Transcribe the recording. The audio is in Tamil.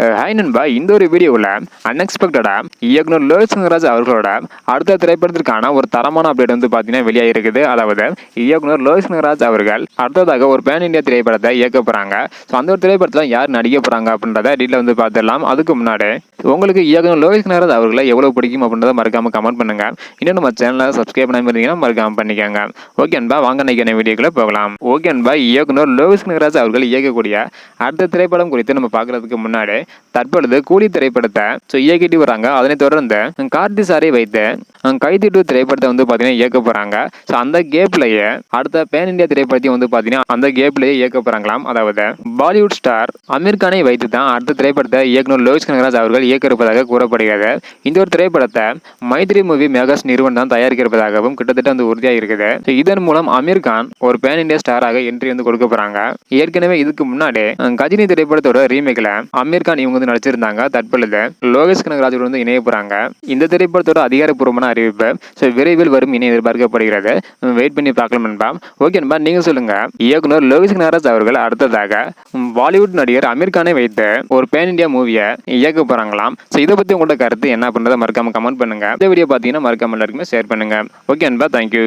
ஹாய் நண்பா. இந்த ஒரு வீடியோவில் அன்எக்ஸ்பெக்டடாக இயக்குனர் லோகேஷ் சங்கராஜ் அவர்களோட அடுத்த திரைப்படத்திற்கான ஒரு தரமான அப்டேட் வந்து பார்த்தீங்கன்னா வெளியாகிருக்குது அதாவது இயக்குனர் லோகேஷ் சங்கராஜ் அவர்கள் அடுத்ததாக ஒரு பேன் இந்தியா திரைப்படத்தை இயக்க போகிறாங்க ஸோ அந்த ஒரு திரைப்படத்தில் யார் நடிக்க போகிறாங்க அப்படின்றத டீட்டில் வந்து பார்த்துடலாம் அதுக்கு முன்னாடி உங்களுக்கு இயக்குனர் லோகேஷ் சங்கராஜ் அவர்களை எவ்வளோ பிடிக்கும் அப்படின்றத மறக்காம கமெண்ட் பண்ணுங்க. இன்னும் நம்ம சேனலை சப்ஸ்கிரைப் பண்ணாமல் இருந்தீங்கன்னா மறக்காம பண்ணிக்கோங்க. ஓகே அன்பா வாங்க நினைக்கிற வீடியோக்குள்ளே போகலாம். ஓகே அன்பா இயக்குனர் லோகேஷ் சங்கராஜ் அவர்கள் இயக்கக்கூடிய அடுத்த திரைப்படம் குறித்து நம்ம பார்க்கறதுக்கு முன்னாடி தற்பொழுது கூலி திரைப்படத்தை ஸோ இயக்கிட்டு வராங்க. அதனைத் தொடர்ந்து கார்த்தி சாரை வைத்து கைதி டூ திரைப்படத்தை வந்து பார்த்தீங்கன்னா இயக்க போகிறாங்க ஸோ அந்த கேப்லேயே அடுத்த பேன் இந்தியா திரைப்படத்தையும் வந்து பார்த்தீங்கன்னா அந்த கேப்லேயே இயக்க போகிறாங்களாம் அதாவது பாலிவுட் ஸ்டார் அமீர் கானை வைத்து தான் அடுத்த திரைப்படத்தை இயக்குனர் லோகேஷ் கனகராஜ் அவர்கள் இயக்க இருப்பதாக கூறப்படுகிறது. இந்த ஒரு திரைப்படத்தை மைத்ரி மூவி மேகஸ் நிறுவனம் தான் தயாரிக்க இருப்பதாகவும் கிட்டத்தட்ட வந்து உறுதியாக இருக்குது. ஸோ இதன் மூலம் அமீர் கான் ஒரு பேன் இந்தியா ஸ்டாராக என்ட்ரி வந்து கொடுக்க போகிறாங்க ஏற்கனவே இதுக்கு முன்னாடி கஜினி திரைப்படத்தோட ரீமேக்கில் அமீர் கான் இவங்க வந்து நடிச்சிருந்தாங்க. தற்பொழுது லோகேஷ் கனகராஜோட வந்து இணைய போறாங்க. இந்த திரைப்படத்தோட அதிகாரப்பூர்வமான அறிவிப்பு ஸோ விரைவில் வரும் இணை எதிர்பார்க்கப்படுகிறது. வெயிட் பண்ணி பார்க்கலாம் நண்பா. ஓகே நண்பா நீங்க சொல்லுங்க. இயக்குனர் லோகேஷ் கனகராஜ் அவர்கள் அடுத்ததாக பாலிவுட் நடிகர் அமீர் கானை வைத்து ஒரு பேன் இந்தியா மூவியை இயக்க போறாங்களாம். ஸோ இதை பத்தி உங்களோட கருத்து என்ன பண்ணுறதை மறக்காம கமெண்ட் பண்ணுங்க. இந்த வீடியோ பார்த்தீங்கன்னா மறக்காம எல்லாருக்குமே ஷேர் பண்ணுங்க. ஓகே நண்பா தேங்க்யூ